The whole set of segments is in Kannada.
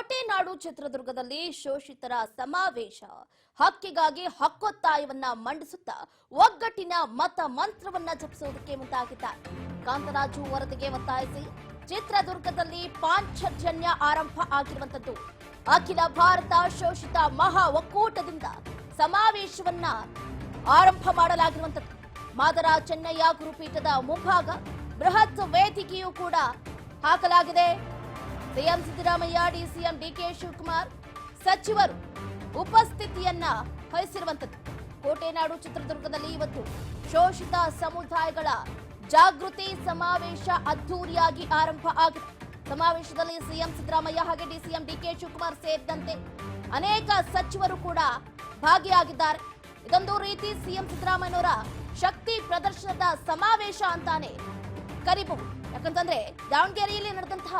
ಕೋಟೆನಾಡು ಚಿತ್ರದುರ್ಗದಲ್ಲಿ ಶೋಷಿತರ ಸಮಾವೇಶ. ಹಕ್ಕಿಗಾಗಿ ಹಕ್ಕೊತ್ತಾಯವನ್ನ ಮಂಡಿಸುತ್ತಾ ಒಗ್ಗಟ್ಟಿನ ಮತ ಮಂತ್ರವನ್ನ ಜಪಿಸುವುದಕ್ಕೆ ಮುಂದಾಗಿದ್ದಾರೆ. ಕಾಂತರಾಜು ವರದಿಗೆ ಒತ್ತಾಯಿಸಿ ಚಿತ್ರದುರ್ಗದಲ್ಲಿ ಪಾಂಚಜನ್ಯ ಆರಂಭ ಆಗಿರುವಂತದ್ದು ಅಖಿಲ ಭಾರತ ಶೋಷಿತ ಮಹಾ ಒಕ್ಕೂಟದಿಂದ ಸಮಾವೇಶವನ್ನ ಆರಂಭ ಮಾಡಲಾಗಿರುವಂತದ್ದು ಮಾದರ ಚೆನ್ನಯ್ಯ ಗುರುಪೀಠದ ಮುಂಭಾಗ ಬೃಹತ್ ವೇದಿಕೆಯೂ ಕೂಡ ಹಾಕಲಾಗಿದೆ. CM Siddaramaiah, DCM DK Shivakumar ಸಚಿವರು ಉಪಸ್ಥಿತಿಯನ್ನ ವಹಿಸಿರುವಂತದ್ದು ಕೋಟೆನಾಡು ಚಿತ್ರದುರ್ಗದಲ್ಲಿ ಇವತ್ತು ಶೋಷಿತ ಸಮುದಾಯಗಳ ಜಾಗೃತಿ ಸಮಾವೇಶ ಅದ್ದೂರಿಯಾಗಿ ಆರಂಭ ಆಗಿದೆ. ಸಮಾವೇಶದಲ್ಲಿ ಸಿಎಂ ಸಿದ್ದರಾಮಯ್ಯ ಹಾಗೆ ಡಿಸಿಎಂ ಡಿಕೆ ಶಿವಕುಮಾರ್ ಸೇರಿದಂತೆ ಅನೇಕ ಸಚಿವರು ಕೂಡ ಭಾಗಿಯಾಗಿದ್ದಾರೆ. ಇದೊಂದು ರೀತಿ ಸಿಎಂ ಸಿದ್ದರಾಮಯ್ಯನವರ ಶಕ್ತಿ ಪ್ರದರ್ಶನದ ಸಮಾವೇಶ ಅಂತಾನೆ ಕರಿಬಹುದು. ಯಾಕಂತಂದ್ರೆ ದಾವಣಗೆರೆಯಲ್ಲಿ ನಡೆದಂತಹ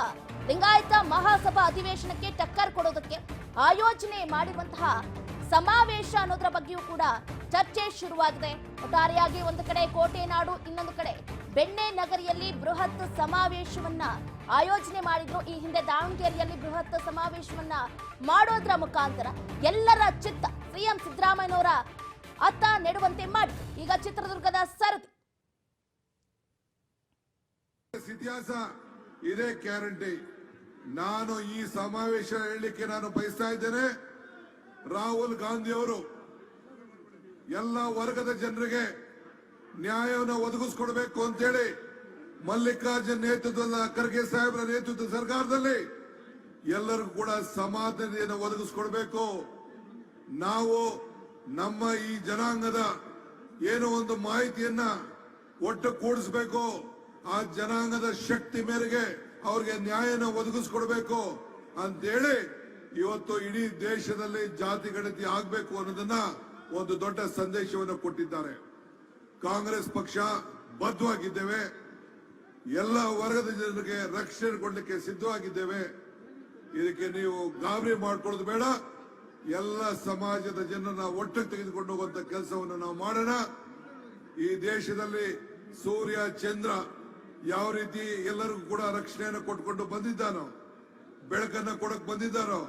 ಲಿಂಗಾಯತ ಮಹಾಸಭಾ ಅಧಿವೇಶನಕ್ಕೆ ಟಕ್ಕರ್ ಕೊಡೋದಕ್ಕೆ ಆಯೋಜನೆ ಮಾಡಿರುವಂತಹ ಸಮಾವೇಶ ಅನ್ನೋದರ ಬಗ್ಗೆಯೂ ಕೂಡ ಚರ್ಚೆ ಶುರುವಾಗಿದೆ. ಒಟ್ಟಾರೆಯಾಗಿ ಒಂದು ಕಡೆ ಕೋಟೆನಾಡು, ಇನ್ನೊಂದು ಕಡೆ ಬೆಣ್ಣೆ ನಗರಿಯಲ್ಲಿ ಬೃಹತ್ ಸಮಾವೇಶವನ್ನ ಆಯೋಜನೆ ಮಾಡಿದ್ರು. ಈ ಹಿಂದೆ ದಾವಣಗೆರೆಯಲ್ಲಿ ಬೃಹತ್ ಸಮಾವೇಶವನ್ನ ಮಾಡೋದ್ರ ಮುಖಾಂತರ ಎಲ್ಲರ ಚಿತ್ತ ಸಿಎಂ ಸಿದ್ದರಾಮಯ್ಯನವರ ಅತ್ತ ನೆಡುವಂತೆ ಮಾಡಿ ಈಗ ಚಿತ್ರದುರ್ಗದ ಸರದಿ. ಇತಿಹಾಸ ಇದೇ ಗ್ಯಾರಂಟಿ. ನಾನು ಈ ಸಮಾವೇಶ ಹೇಳಲಿಕ್ಕೆ ನಾನು ಬಯಸ್ತಾ ಇದ್ದೇನೆ. ರಾಹುಲ್ ಗಾಂಧಿ ಅವರು ಎಲ್ಲ ವರ್ಗದ ಜನರಿಗೆ ನ್ಯಾಯವನ್ನು ಒದಗಿಸ್ಕೊಡ್ಬೇಕು ಅಂತೇಳಿ ಮಲ್ಲಿಕಾರ್ಜುನ್ ನೇತೃತ್ವದ ಖರ್ಗೆ ಸಾಹೇಬರ ನೇತೃತ್ವದ ಸರ್ಕಾರದಲ್ಲಿ ಎಲ್ಲರಿಗೂ ಕೂಡ ಸಮಾನತೆಯನ್ನು ಒದಗಿಸ್ಕೊಡ್ಬೇಕು. ನಾವು ನಮ್ಮ ಈ ಜನಾಂಗದ ಏನೋ ಒಂದು ಮಾಹಿತಿಯನ್ನ ಒಟ್ಟು ಕೂಡಿಸ್ಬೇಕು. ಆ ಜನಾಂಗದ ಶಕ್ತಿ ಮೇರೆಗೆ ಅವ್ರಿಗೆ ನ್ಯಾಯನ ಒದಗಿಸ್ಕೊಡ್ಬೇಕು ಅಂತೇಳಿ ಇವತ್ತು ಇಡೀ ದೇಶದಲ್ಲಿ ಜಾತಿ ಗಣತಿ ಆಗ್ಬೇಕು ಅನ್ನೋದನ್ನ ಒಂದು ದೊಡ್ಡ ಸಂದೇಶವನ್ನು ಕೊಟ್ಟಿದ್ದಾರೆ. ಕಾಂಗ್ರೆಸ್ ಪಕ್ಷ ಬದ್ಧವಾಗಿದ್ದೇವೆ. ಎಲ್ಲ ವರ್ಗದ ಜನರಿಗೆ ರಕ್ಷಣೆ ಕೊಡಲಿಕ್ಕೆ ಸಿದ್ಧವಾಗಿದ್ದೇವೆ. ಇದಕ್ಕೆ ನೀವು ಗಾಬರಿ ಮಾಡ್ಕೊಳ್ಳೋದು ಬೇಡ. ಎಲ್ಲ ಸಮಾಜದ ಜನರನ್ನ ಒಟ್ಟಿಗೆ ತೆಗೆದುಕೊಂಡು ಹೋಗುವಂತ ಕೆಲಸವನ್ನು ನಾವು ಮಾಡೋಣ. ಈ ದೇಶದಲ್ಲಿ ಸೂರ್ಯ, ಚಂದ್ರ ಯಾವ ರೀತಿ ಎಲ್ಲರಿಗೂ ಕೂಡ ರಕ್ಷಣೆಯನ್ನು ಕೊಟ್ಕೊಂಡು ಬಂದಿದ್ದಾನೋ, ಬೆಳಕನ್ನ ಕೊಡಕ್ ಬಂದಿದ್ದಾನೋ,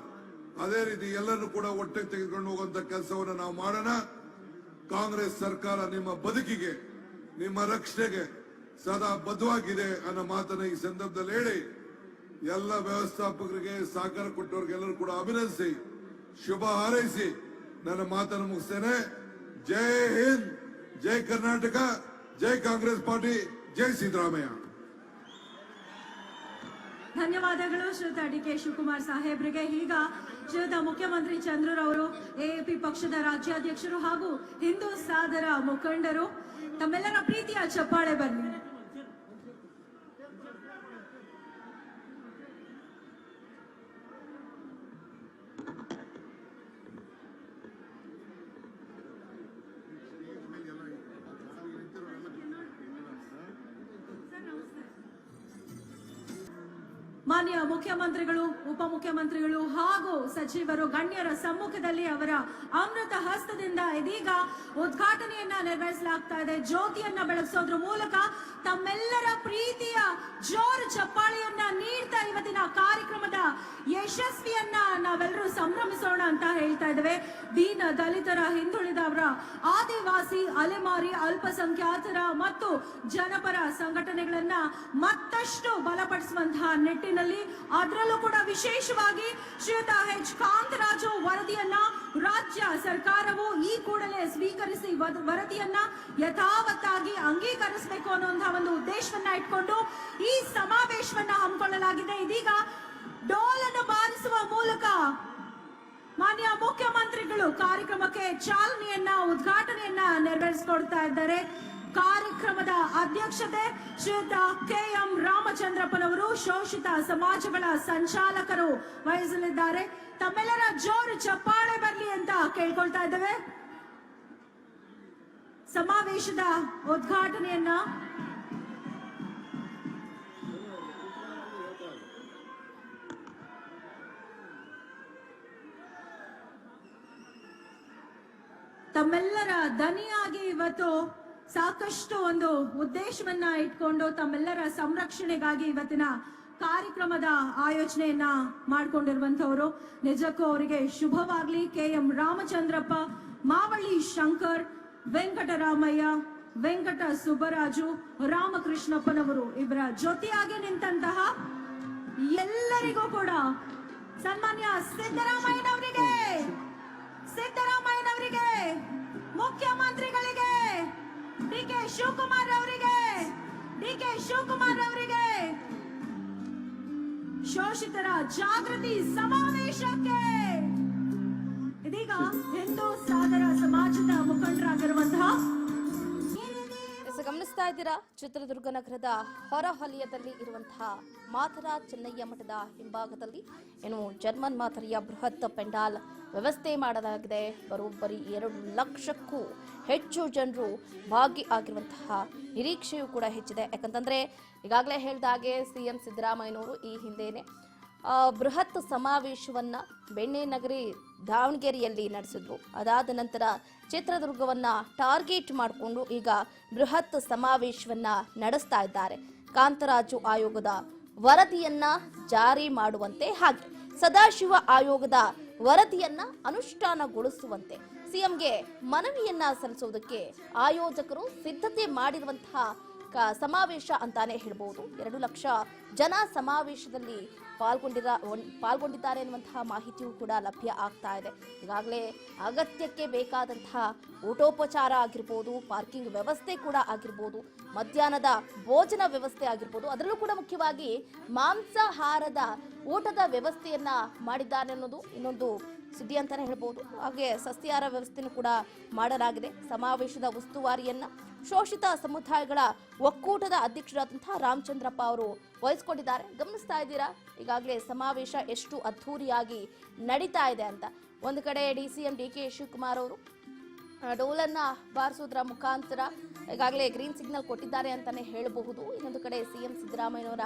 ಅದೇ ರೀತಿ ಎಲ್ಲರೂ ಕೂಡ ಒಟ್ಟಿಗೆ ತೆಗೆದುಕೊಂಡು ಹೋಗುವಂತ ಕೆಲಸವನ್ನು ನಾವು ಮಾಡೋಣ. ಕಾಂಗ್ರೆಸ್ ಸರ್ಕಾರ ನಿಮ್ಮ ಬದುಕಿಗೆ, ನಿಮ್ಮ ರಕ್ಷಣೆಗೆ ಸದಾ ಬದ್ಧವಾಗಿದೆ ಅನ್ನೋ ಮಾತನ್ನ ಈ ಸಂದರ್ಭದಲ್ಲಿ ಹೇಳಿ, ಎಲ್ಲ ವ್ಯವಸ್ಥಾಪಕರಿಗೆ ಸಹಕಾರ ಕೊಟ್ಟವ್ರಿಗೆಲ್ಲರೂ ಕೂಡ ಅಭಿನಂದಿಸಿ, ಶುಭ ಹಾರೈಸಿ. ನನ್ನ ಮಾತನ್ನು ಮುಗಿಸ್ತೇನೆ. ಜೈ ಹಿಂದ್, ಜೈ ಕರ್ನಾಟಕ, ಜೈ ಕಾಂಗ್ರೆಸ್ ಪಾರ್ಟಿ. ಜೈ ಸಿದ್ದರಾಮಯ್ಯ. ಧನ್ಯವಾದಗಳು, ಶ್ರೀತ ಡಿ ಕೆ ಶಿವಕುಮಾರ್ ಸಾಹೇಬ್ರಿಗೆ. ಈಗ ಶ್ರೀತ ಮುಖ್ಯಮಂತ್ರಿ ಚಂದ್ರರವರು ಎಎಪಿ ಪಕ್ಷದ ರಾಜ್ಯಾಧ್ಯಕ್ಷರು ಹಾಗೂ ಹಿಂದೂ ಸಾದರ ಮುಖಂಡರು, ತಮ್ಮೆಲ್ಲರ ಪ್ರೀತಿಯ ಚಪ್ಪಾಳೆ ಬನ್ನಿ. ಮಾನ್ಯ ಮುಖ್ಯಮಂತ್ರಿಗಳು ಉಪಮುಖ್ಯಮಂತ್ರಿಗಳು ಹಾಗೂ ಸಚಿವರು ಗಣ್ಯರ ಸಮ್ಮುಖದಲ್ಲಿ ಅವರ ಅಮೃತ ಹಸ್ತದಿಂದ ಇದೀಗ ಉದ್ಘಾಟನೆಯನ್ನ ನೆರವೇರಿಸಲಾಗ್ತಾ ಇದೆ. ಜ್ಯೋತಿಯನ್ನ ಬೆಳಗಿಸೋದ್ರ ಮೂಲಕ ತಮ್ಮೆಲ್ಲರ ಪ್ರೀತಿಯ ಜೋರು ಚಪ್ಪಾಳಿಯನ್ನ ನೀಡ್ತಾ ಇವತ್ತಿನ ಕಾರ್ಯಕ್ರಮದ ಯಶಸ್ವಿಯನ್ನ ನಾವೆಲ್ಲರೂ ಸಂಭ್ರಮಿಸೋಣ ಅಂತ ಹೇಳ್ತಾ ಇದ್ದೇವೆ. ದೀನ ದಲಿತರ ಹಿಂದುಳಿದವರ ಆದಿವಾಸಿ, ಅಲೆಮಾರಿ, ಅಲ್ಪಸಂಖ್ಯಾತರ ಮತ್ತು ಜನಪರ ಸಂಘಟನೆಗಳನ್ನ ಮತ್ತಷ್ಟು ಬಲಪಡಿಸುವಂತಹ ನಿಟ್ಟಿನಲ್ಲಿ ಅದರಲ್ಲೂ ಕೂಡ ವಿಶೇಷವಾಗಿ ಶ್ರೀಯುತ ಎಚ್ ಕಾಂತರಾಜು ವರದಿಯನ್ನ ರಾಜ್ಯ ಸರ್ಕಾರವು ಈ ಕೂಡಲೇ ಸ್ವೀಕರಿಸಿ ವರದಿಯನ್ನ ಯಥಾವತ್ತಾಗಿ ಅಂಗೀಕರಿಸಬೇಕು ಅನ್ನುವಂತಹ ಒಂದು ಉದ್ದೇಶವನ್ನ ಇಟ್ಕೊಂಡು ಈ ಸಮಾವೇಶವನ್ನ ಹಮ್ಮಿಕೊಳ್ಳಲಾಗಿದೆ. ಇದೀಗ ಡೋಲನ್ನು ಬಾರಿಸುವ ಮೂಲಕ ಮಾನ್ಯ ಮುಖ್ಯಮಂತ್ರಿಗಳು ಕಾರ್ಯಕ್ರಮಕ್ಕೆ ಚಾಲನೆಯನ್ನ, ಉದ್ಘಾಟನೆಯನ್ನ ನೆರವೇರಿಸಿಕೊಡ್ತಾ ಇದ್ದಾರೆ. ಕಾರ್ಯಕ್ರಮದ ಅಧ್ಯಕ್ಷತೆ ಶ್ರೀಯುತ ಕೆ ಎಂ ರಾಮಚಂದ್ರಪ್ಪನವರು, ಶೋಷಿತ ಸಮಾಜಗಳ ಸಂಚಾಲಕರು ವಹಿಸಲಿದ್ದಾರೆ. ತಮ್ಮೆಲ್ಲರ ಜೋರು ಚಪ್ಪಾಳೆ ಬರಲಿ ಅಂತ ಕೇಳ್ಕೊಳ್ತಾ ಇದ್ದೇವೆ. ಸಮಾವೇಶದ ಉದ್ಘಾಟನೆಯನ್ನ ತಮ್ಮೆಲ್ಲರ ದನಿಯಾಗಿ ಇವತ್ತು ಸಾಕಷ್ಟು ಒಂದು ಉದ್ದೇಶವನ್ನ ಇಟ್ಕೊಂಡು ತಮ್ಮೆಲ್ಲರ ಸಂರಕ್ಷಣೆಗಾಗಿ ಇವತ್ತಿನ ಕಾರ್ಯಕ್ರಮದ ಆಯೋಜನೆಯನ್ನ ಮಾಡಿಕೊಂಡಿರುವಂತವರು ನಿಜಕ್ಕೂ ಅವರಿಗೆ ಶುಭವಾಗ್ಲಿ. ಕೆ ಎಂ ರಾಮಚಂದ್ರಪ್ಪ, ಮಾವಳ್ಳಿ ಶಂಕರ್, ವೆಂಕಟರಾಮಯ್ಯ, ವೆಂಕಟ ಸುಬ್ಬರಾಜು, ರಾಮಕೃಷ್ಣಪ್ಪನವರು ಇವರ ಜೊತೆಯಾಗಿ ನಿಂತಹ ಎಲ್ಲರಿಗೂ ಕೂಡ ಸನ್ಮಾನ್ಯ ಸಿದ್ದರಾಮಯ್ಯನವರಿಗೆ ಸಿದ್ದರಾಮಯ್ಯನವರಿಗೆ ಮುಖ್ಯಮಂತ್ರಿಗಳಿಗೆ ಡಿ ಕೆ ಶಿವಕುಮಾರ್ ಅವರಿಗೆ, ಡಿ ಕೆ ಶಿವಕುಮಾರ್ ಅವರಿಗೆ ಶೋಷಿತರ ಜಾಗೃತಿ ಸಮಾವೇಶಕ್ಕೆ ಇದೀಗ ಹಿಂದೂ ಸಾಗರ ಸಮಾಜದ ಮುಖಂಡರಾಗಿರುವಂತಹ ಗಮನಿಸ್ತಾ ಇದ್ದೀರಾ? ಚಿತ್ರದುರ್ಗ ನಗರದ ಹೊರಹೊಲಯದಲ್ಲಿ ಇರುವಂತಹ ಮಾತರ ಚೆನ್ನಯ್ಯ ಮಠದ ಹಿಂಭಾಗದಲ್ಲಿ ಏನು ಜರ್ಮನ್ ಮಾತರಿಯ ಬೃಹತ್ ಪೆಂಡಾಲ್ ವ್ಯವಸ್ಥೆ ಮಾಡಲಾಗಿದೆ. ಬರೋಬ್ಬರಿ ಎರಡು ಲಕ್ಷಕ್ಕೂ ಹೆಚ್ಚು ಜನರು ಭಾಗಿ ಆಗಿರುವಂತಹ ನಿರೀಕ್ಷೆಯೂ ಕೂಡ ಹೆಚ್ಚಿದೆ. ಯಾಕಂತಂದ್ರೆ ಈಗಾಗಲೇ ಹೇಳಿದ ಹಾಗೆ ಸಿ ಎಂ ಸಿದ್ದರಾಮಯ್ಯನವರು ಈ ಹಿಂದೆನೆ ಆ, ಬೃಹತ್ ಸಮಾವೇಶವನ್ನು ಬೆಣ್ಣೆ ನಗರಿ ದಾವಣಗೆರೆಯಲ್ಲಿ ನಡೆಸಿದ್ರು. ಅದಾದ ನಂತರ ಚಿತ್ರದುರ್ಗವನ್ನ ಟಾರ್ಗೆಟ್ ಮಾಡಿಕೊಂಡು ಈಗ ಬೃಹತ್ ಸಮಾವೇಶವನ್ನು ನಡೆಸ್ತಾ ಇದ್ದಾರೆ. ಕಾಂತರಾಜು ಆಯೋಗದ ವರದಿಯನ್ನ ಜಾರಿ ಮಾಡುವಂತೆ ಹಾಗೆ ಸದಾಶಿವ ಆಯೋಗದ ವರದಿಯನ್ನ ಅನುಷ್ಠಾನಗೊಳಿಸುವಂತೆ ಸಿಎಂಗೆ ಮನವಿಯನ್ನ ಸಲ್ಲಿಸುವುದಕ್ಕೆ ಆಯೋಜಕರು ಸಿದ್ಧತೆ ಮಾಡಿರುವಂತಹ ಸಮಾವೇಶ ಅಂತಾನೆ ಹೇಳ್ಬೋದು ಎರಡು ಲಕ್ಷ ಜನ ಸಮಾವೇಶದಲ್ಲಿ ಪಾಲ್ಗೊಂಡಿರ ಪಾಲ್ಗೊಂಡಿದ್ದಾರೆ ಎನ್ನುವಂತಹ ಮಾಹಿತಿಯೂ ಕೂಡ ಲಭ್ಯ ಆಗ್ತಾ ಇದೆ. ಈಗಾಗಲೇ ಅಗತ್ಯಕ್ಕೆ ಬೇಕಾದಂತಹ ಊಟೋಪಚಾರ ಆಗಿರ್ಬೋದು, ಪಾರ್ಕಿಂಗ್ ವ್ಯವಸ್ಥೆ ಕೂಡ ಆಗಿರ್ಬೋದು, ಮಧ್ಯಾಹ್ನದ ಭೋಜನ ವ್ಯವಸ್ಥೆ ಆಗಿರ್ಬೋದು, ಅದರಲ್ಲೂ ಕೂಡ ಮುಖ್ಯವಾಗಿ ಮಾಂಸಾಹಾರದ ಊಟದ ವ್ಯವಸ್ಥೆಯನ್ನ ಮಾಡಿದ್ದಾರೆ ಅನ್ನೋದು ಇನ್ನೊಂದು ಸುದ್ದಿ ಅಂತಾನೆ ಹೇಳ್ಬೋದು. ಹಾಗೆ ಸಸ್ಯಾಹಾರ ವ್ಯವಸ್ಥೆಯನ್ನು ಕೂಡ ಮಾಡಲಾಗಿದೆ. ಸಮಾವೇಶದ ಉಸ್ತುವಾರಿಯನ್ನ ಶೋಷಿತ ಸಮುದಾಯಗಳ ಒಕ್ಕೂಟದ ಅಧ್ಯಕ್ಷರಾದಂತಹ ರಾಮಚಂದ್ರಪ್ಪ ಅವರು ವಹಿಸ್ಕೊಂಡಿದ್ದಾರೆ. ಗಮನಿಸ್ತಾ ಇದ್ದೀರಾ? ಈಗಾಗಲೇ ಸಮಾವೇಶ ಎಷ್ಟು ಅದ್ಧೂರಿಯಾಗಿ ನಡೀತಾ ಇದೆ ಅಂತ. ಒಂದು ಕಡೆ D C M D K Shivakumar ಅವರು ಡೋಲನ್ನ ಬಾರಿಸೋದ್ರ ಮುಖಾಂತರ ಈಗಾಗಲೇ ಗ್ರೀನ್ ಸಿಗ್ನಲ್ ಕೊಟ್ಟಿದ್ದಾರೆ ಅಂತಾನೆ ಹೇಳಬಹುದು. ಇನ್ನೊಂದು ಕಡೆ ಸಿಎಂ ಸಿದ್ದರಾಮಯ್ಯನವರ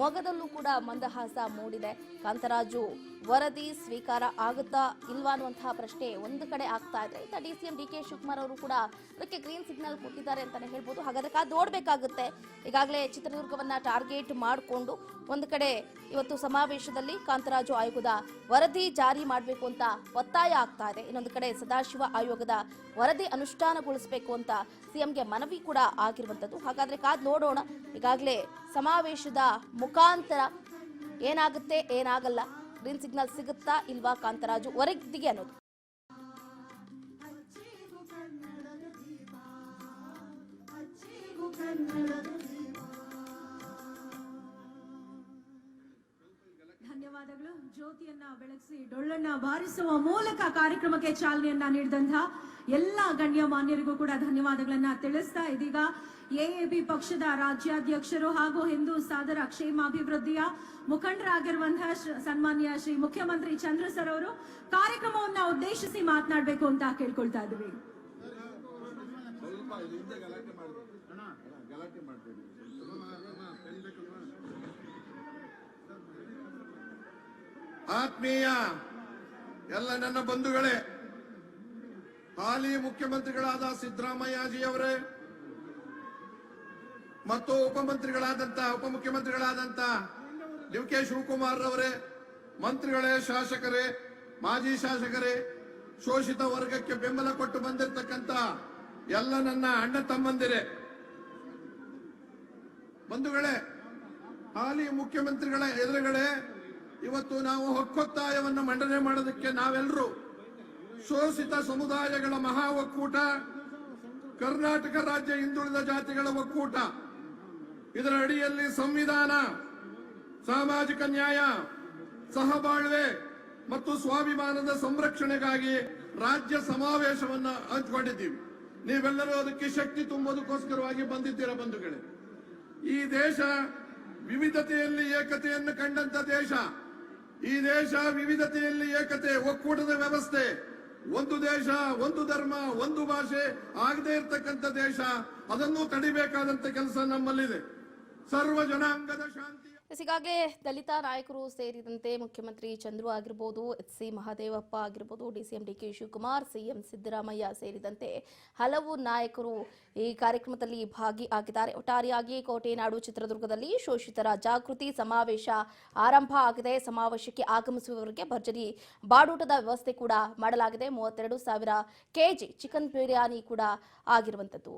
ಮೊಗದಲ್ಲೂ ಕೂಡ ಮಂದಹಾಸ ಮೂಡಿದೆ. ಕಾಂತರಾಜು ವರದಿ ಸ್ವೀಕಾರ ಆಗುತ್ತಾ ಇಲ್ವಾ ಅನ್ನುವಂತಹ ಪ್ರಶ್ನೆ ಒಂದು ಕಡೆ ಆಗ್ತಾ ಇದೆ. ಇಂಥ D C M D K Shivakumar ಅವರು ಕೂಡ ಅದಕ್ಕೆ ಗ್ರೀನ್ ಸಿಗ್ನಲ್ ಕೊಟ್ಟಿದ್ದಾರೆ ಅಂತಾನೆ ಹೇಳ್ಬೋದು. ಹಾಗಾದ್ರೆ ಕಾದ್ ನೋಡ್ಬೇಕಾಗುತ್ತೆ. ಈಗಾಗಲೇ ಚಿತ್ರದುರ್ಗವನ್ನ ಟಾರ್ಗೆಟ್ ಮಾಡಿಕೊಂಡು ಒಂದು ಕಡೆ ಇವತ್ತು ಸಮಾವೇಶದಲ್ಲಿ ಕಾಂತರಾಜು ಆಯೋಗದ ವರದಿ ಜಾರಿ ಮಾಡಬೇಕು ಅಂತ ಒತ್ತಾಯ ಆಗ್ತಾ ಇದೆ. ಇನ್ನೊಂದು ಕಡೆ ಸದಾಶಿವ ಆಯೋಗದ ವರದಿ ಅನುಷ್ಠಾನಗೊಳಿಸಬೇಕು ಅಂತ ಸಿಎಂಗೆ ಮನವಿ ಕೂಡ ಆಗಿರುವಂತದ್ದು ಹಾಗಾದ್ರೆ ಕಾದ್ ನೋಡೋಣ. ಈಗಾಗಲೇ ಸಮಾವೇಶದ ಮುಖಾಂತರ ಏನಾಗುತ್ತೆ, ಏನಾಗಲ್ಲ. ಗ್ರೀನ್ ಸಿಗ್ನಲ್ ಸಿಗುತ್ತಾ ಇಲ್ವಾ ಕಾಂತರಾಜು? ವರದಿಗೆ ಅನ್ನೋದು. ಧನ್ಯವಾದಗಳು. ಜ್ಯೋತಿಯನ್ನ ಬೆಳಗಿಸಿ, ಡೊಳ್ಳನ್ನ ಬಾರಿಸುವ ಮೂಲಕ ಕಾರ್ಯಕ್ರಮಕ್ಕೆ ಚಾಲನೆಯನ್ನ ನೀಡಿದಂತಹ ಎಲ್ಲ ಗಣ್ಯ ಮಾನ್ಯರಿಗೂ ಕೂಡ ಧನ್ಯವಾದಗಳನ್ನ ತಿಳಿಸ್ತಾ ಇದೀಗ. ಎಎಬಿ ಪಕ್ಷದ ರಾಜ್ಯಾಧ್ಯಕ್ಷರು ಹಾಗೂ ಹಿಂದೂ ಸಾದರ ಕ್ಷೇಮಾಭಿವೃದ್ಧಿಯ ಮುಖಂಡರಾಗಿರುವಂತಹ ಸನ್ಮಾನ್ಯ ಶ್ರೀ ಮುಖ್ಯಮಂತ್ರಿ ಚಂದ್ರ ಸರ್ ಅವರು ಕಾರ್ಯಕ್ರಮವನ್ನ ಉದ್ದೇಶಿಸಿ ಮಾತನಾಡಬೇಕು ಅಂತ ಕೇಳ್ಕೊಳ್ತಾ ಇದ್ವಿ. ಆತ್ಮೀಯ ಎಲ್ಲ ನನ್ನ ಬಂಧುಗಳೇ, ಹಾಲಿ ಮುಖ್ಯಮಂತ್ರಿಗಳಾದ ಸಿದ್ದರಾಮಯ್ಯಜಿಯವರೇ ಮತ್ತು ಉಪಮಂತ್ರಿಗಳಾದಂತ ಉಪಮುಖ್ಯಮಂತ್ರಿಗಳಾದಂತ ಡಿ ಕೆ ಶಿವಕುಮಾರ್ ರವರೇ ಮಂತ್ರಿಗಳೇ, ಶಾಸಕರೇ, ಮಾಜಿ ಶಾಸಕರೇ, ಶೋಷಿತ ವರ್ಗಕ್ಕೆ ಬೆಂಬಲ ಕೊಟ್ಟು ಬಂದಿರತಕ್ಕಂತ ಎಲ್ಲ ನನ್ನ ಅಣ್ಣ ತಮ್ಮಂದಿರೇ. ಬಂಧುಗಳೇ, ಹಾಲಿ ಮುಖ್ಯಮಂತ್ರಿಗಳ ಎದುರುಗಡೆ ಇವತ್ತು ನಾವು ಹಕ್ಕೊತ್ತಾಯವನ್ನು ಮಂಡನೆ ಮಾಡೋದಕ್ಕೆ ನಾವೆಲ್ಲರೂ ಶೋಷಿತ ಸಮುದಾಯಗಳ ಮಹಾ ಒಕ್ಕೂಟ, ಕರ್ನಾಟಕ ರಾಜ್ಯ ಹಿಂದುಳಿದ ಜಾತಿಗಳ ಒಕ್ಕೂಟ. ಇದರ ಅಡಿಯಲ್ಲಿ ಸಂವಿಧಾನ, ಸಾಮಾಜಿಕ ನ್ಯಾಯ, ಸಹಬಾಳ್ವೆ ಮತ್ತು ಸ್ವಾಭಿಮಾನದ ಸಂರಕ್ಷಣೆಗಾಗಿ ರಾಜ್ಯ ಸಮಾವೇಶವನ್ನು ಹಂಚಿಕೊಂಡಿದ್ದೀವಿ. ನೀವೆಲ್ಲರೂ ಅದಕ್ಕೆ ಶಕ್ತಿ ತುಂಬೋದಕ್ಕೋಸ್ಕರವಾಗಿ ಬಂದಿದ್ದೀರ ಬಂಧುಗಳೇ? ಈ ದೇಶ ವಿವಿಧತೆಯಲ್ಲಿ ಏಕತೆಯನ್ನು ಕಂಡಂತ ದೇಶ. ಈ ದೇಶ ವಿವಿಧತೆಯಲ್ಲಿ ಏಕತೆ, ಒಕ್ಕೂಟದ ವ್ಯವಸ್ಥೆ. ಒಂದು ದೇಶ, ಒಂದು ಧರ್ಮ, ಒಂದು ಭಾಷೆ, ಆಗದೆ ಇರತಕ್ಕಂಥ ದೇಶ, ಅದನ್ನು ತಡಿಬೇಕಾದಂತ ಕೆಲಸ ನಮ್ಮಲ್ಲಿದೆ. ಸರ್ವ ಜನಾಂಗದ ಶಾಂತಿ. ಈಗಾಗಲೇ ದಲಿತ ನಾಯಕರು ಸೇರಿದಂತೆ ಮುಖ್ಯಮಂತ್ರಿ ಚಂದ್ರು ಆಗಿರ್ಬೋದು, ಎಚ್ ಸಿ ಮಹಾದೇವಪ್ಪ ಆಗಿರ್ಬೋದು, D C M D K Shivakumar CM Siddaramaiah ಸೇರಿದಂತೆ ಹಲವು ನಾಯಕರು ಈ ಕಾರ್ಯಕ್ರಮದಲ್ಲಿ ಭಾಗಿಯಾಗಿದ್ದಾರೆ. ಒಟ್ಟಾರೆಯಾಗಿ ಕೋಟೆನಾಡು ಚಿತ್ರದುರ್ಗದಲ್ಲಿ ಶೋಷಿತರ ಜಾಗೃತಿ ಸಮಾವೇಶ ಆರಂಭ ಆಗಿದೆ. ಸಮಾವೇಶಕ್ಕೆ ಆಗಮಿಸುವವರಿಗೆ ಭರ್ಜರಿ ಬಾಡೂಟದ ವ್ಯವಸ್ಥೆ ಕೂಡ ಮಾಡಲಾಗಿದೆ. ಮೂವತ್ತೆರಡು ಸಾವಿರ ಕೆಜಿ ಚಿಕನ್ ಬಿರಿಯಾನಿ ಕೂಡ ಆಗಿರುವಂಥದ್ದು.